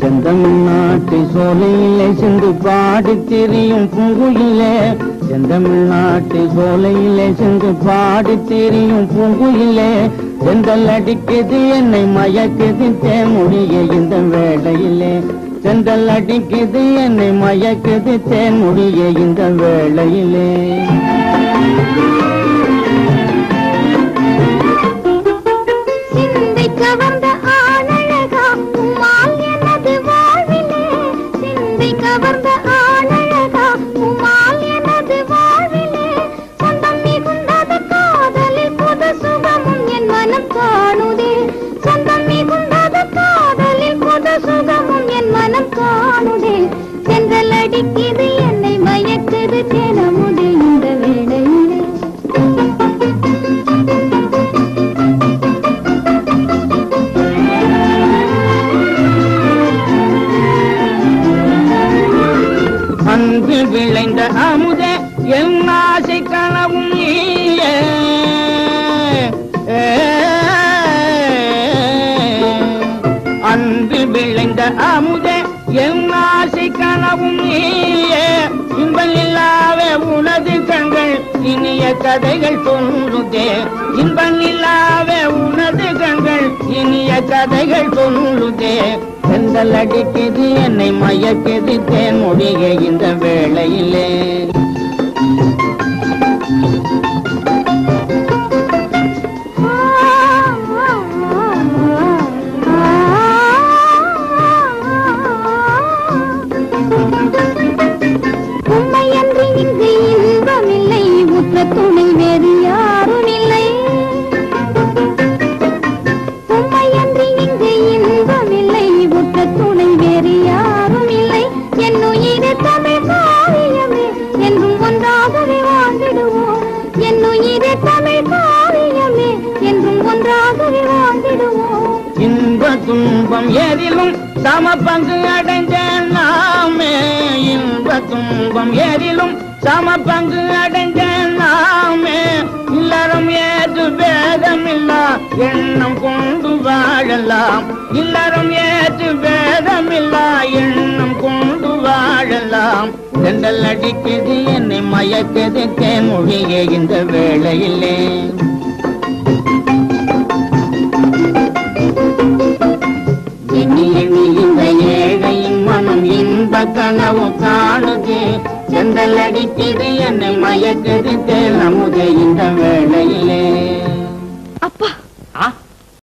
செந்தமிழ்நாட்டு சோலையிலே சென்று பாடி தெரியும் பூங்குயிலே செந்தமிழ்நாட்டு சோலையிலே சென்று பாடி தெரியும் பூங்குயிலே. செந்தல் அடிக்குது என்னை மயக்குது தேன்மொழிய இந்த வேளையிலே. செந்தல் அடிக்குது என்னை மயக்குது தேன்மொழிய இந்த வேளையிலே. சிந்தை கவர்ந்த அன்பு விளைந்த அமுத என் ஆசை கனவும் நீயே. அன்பு விளைந்த அமுத என் ஆசை கனவும் நீயே. இன்பம் உனது கண்கள் இனிய கதைகள் சொல்லுதே. இன்பம் இல்லாத உனது கண்கள் இனிய கதைகள் சொல்லுதே. செந்தல் அடிக்குது என்னை மயக்குது தேன் மொழிக இந்த வேளையிலே. துன்பம் சம பங்கு அடைஞ்ச நாமே. இன்ப துன்பம் எதிலும் சம பங்கு அடைஞ்ச நாமே. இல்லறம் ஏது பேதமில்லா எண்ணம் கொண்டு வாழலாம். இல்லறம் ஏது பேதமில்லா எண்ணம் கொண்டு வாழலாம். செண்டல் அடிக்குது என்னை மயக்குது தேன்மொழியே இந்த வேளையிலே. கூந்தல் அடித்தது என்னை மயக்குது தேல் அமுத இந்த வேளையில்.